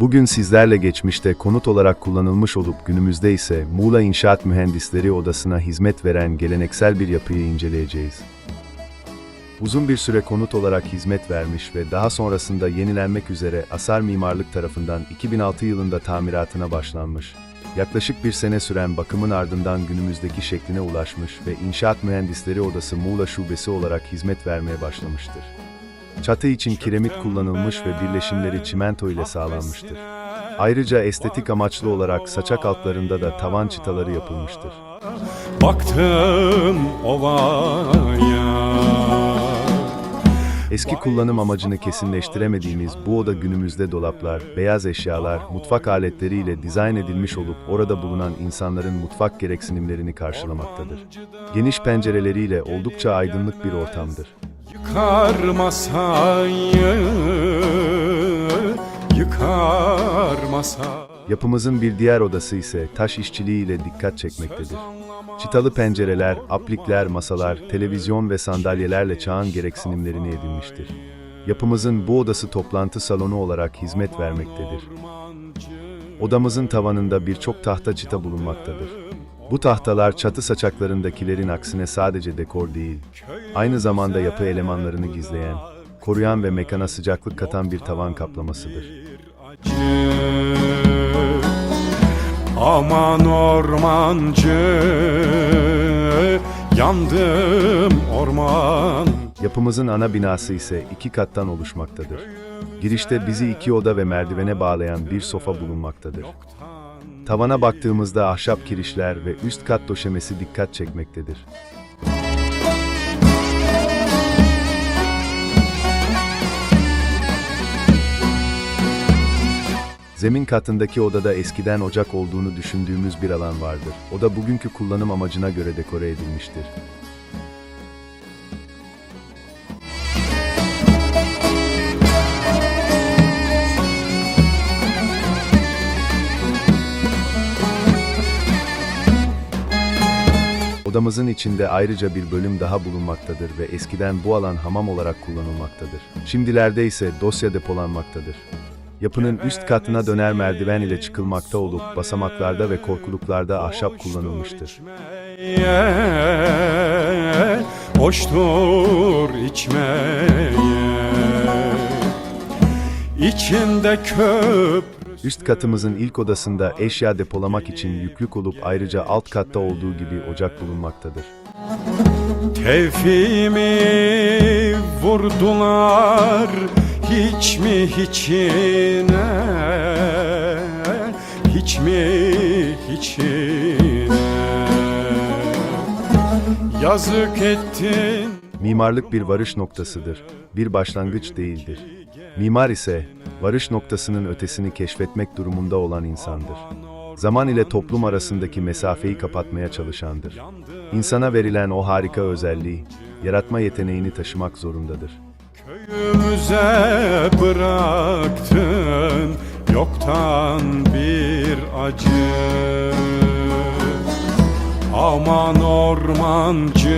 Bugün sizlerle geçmişte konut olarak kullanılmış olup günümüzde ise Muğla İnşaat Mühendisleri Odası'na hizmet veren geleneksel bir yapıyı inceleyeceğiz. Uzun bir süre konut olarak hizmet vermiş ve daha sonrasında yenilenmek üzere Asar Mimarlık tarafından 2006 yılında tamiratına başlanmış. Yaklaşık bir sene süren bakımın ardından günümüzdeki şekline ulaşmış ve İnşaat Mühendisleri Odası Muğla Şubesi olarak hizmet vermeye başlamıştır. Çatı için kiremit kullanılmış ve birleşimleri çimento ile sağlanmıştır. Ayrıca estetik amaçlı olarak saçak altlarında da tavan çıtaları yapılmıştır. Baktım ovaya Eski kullanım amacını kesinleştiremediğimiz bu oda günümüzde dolaplar, beyaz eşyalar, mutfak aletleriyle dizayn edilmiş olup orada bulunan insanların mutfak gereksinimlerini karşılamaktadır. Geniş pencereleriyle oldukça aydınlık bir ortamdır. Yıkar masayı Yıkar masayı Yapımızın bir diğer odası ise taş işçiliğiyle dikkat çekmektedir. Çıtalı pencereler, aplikler, masalar, televizyon ve sandalyelerle çağın gereksinimlerini edinmiştir. Yapımızın bu odası toplantı salonu olarak hizmet vermektedir. Odamızın tavanında birçok tahta çıta bulunmaktadır. Bu tahtalar çatı saçaklarındakilerin aksine sadece dekor değil, aynı zamanda yapı elemanlarını gizleyen, koruyan ve mekana sıcaklık katan bir tavan kaplamasıdır. acı Aman ormancı Yandım orman Yapımızın ana binası ise iki kattan oluşmaktadır. Girişte bizi iki oda ve merdivene bağlayan bir sofa bulunmaktadır. Tavana baktığımızda ahşap kirişler ve üst kat döşemesi dikkat çekmektedir. Zemin katındaki odada eskiden ocak olduğunu düşündüğümüz bir alan vardır. Oda bugünkü kullanım amacına göre dekore edilmiştir. Odamızın içinde ayrıca bir bölüm daha bulunmaktadır ve eskiden bu alan hamam olarak kullanılmaktadır. Şimdilerde ise dosya depolanmaktadır. Yapının üst katına döner merdiven ile çıkılmakta olup basamaklarda ve korkuluklarda ahşap kullanılmıştır. Hoştur içmeye İçinde köp Üst katımızın ilk odasında eşya depolamak için yüklük olup ayrıca alt katta olduğu gibi ocak bulunmaktadır. Tevfimi vurdular hiç mi hiçine? Hiç mi hiçine? Yazık ettin Mimarlık bir varış noktasıdır, bir başlangıç değildir. Mimar ise varış noktasının ötesini keşfetmek durumunda olan insandır. Zaman ile toplum arasındaki mesafeyi kapatmaya çalışandır. İnsana verilen o harika özelliği, yaratma yeteneğini taşımak zorundadır. Köyümüze bıraktın yoktan bir acı Aman ormancı